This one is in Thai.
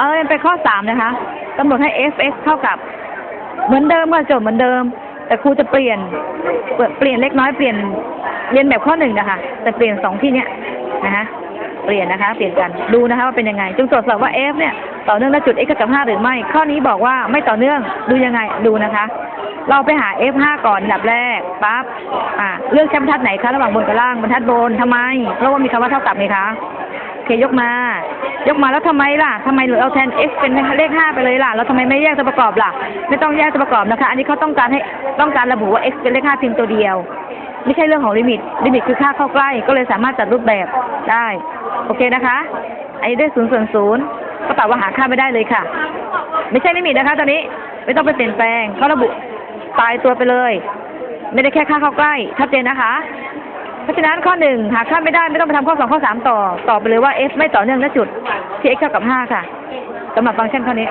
เอาเป็นข้อสามนะคะกำหนดให้ f(x) เท่ากับ เหมือนเดิมค่ะโจทย์เหมือนเดิม แต่ครูจะเปลี่ยน เปลี่ยนเล็กน้อยเปลี่ยนเรียนแบบข้อหนึ่งนะคะ แต่เปลี่ยนสองที่เนี้ยนะคะเปลี่ยนนะคะ เปลี่ยนกันดูนะคะว่าเป็นยังไง จงตรวจสอบว่า f เนี่ยต่อเนื่องและจุด x เท่ากับ5หรือไม่ ข้อนี้บอกว่าไม่ต่อเนื่องดูยังไงดูนะคะ เราไปหา f 5ก่อนอันดับแรกปั๊บอ่าเลือกใช้บรรทัดไหนคะระหว่างบนกับล่างบรรทัดบนทำไม เพราะว่ามีคำว่าเท่ากับไหมคะ เคยกมา ยกมาแล้วทำไมล่ะทำไมเราแทน x เป็นเลข5ไปเลยล่ะแล้วทำไมไม่แยกตัวประกอบล่ะ ไม่ต้องแยกตัวประกอบนะคะ อันนี้เขาต้องการให้ต้องการระบุว่า x เป็นเลข5เพียงตัวเดียว ไม่ใช่เรื่องของลิมิต ลิมิตคือค่าเข้าใกล้ ก็เลยสามารถจัดรูปแบบได้ โอเคนะคะไอ้ได้ศูนย์ส่วนศูนย์ก็ตอบว่าหาค่าไม่ได้เลยค่ะ ไม่ใช่ลิมิตนะคะ ตอนนี้ไม่ต้องไปเปลี่ยนแปลงเขาระบุตายตัวไปเลย ไม่ได้แค่ค่าเข้าใกล้ชัดเจนนะคะ ราะฉะนั้นข้อหนึ่งหาค่าไม่ได้ไม่ต้องไปทำข้อสองข้อสามต่อตอบไปเลยว่า f ไม่ต่อเนื่องณจุดที่ x เท่ากับห้าค่ะสำหรับฟังก์ชันข้อนี้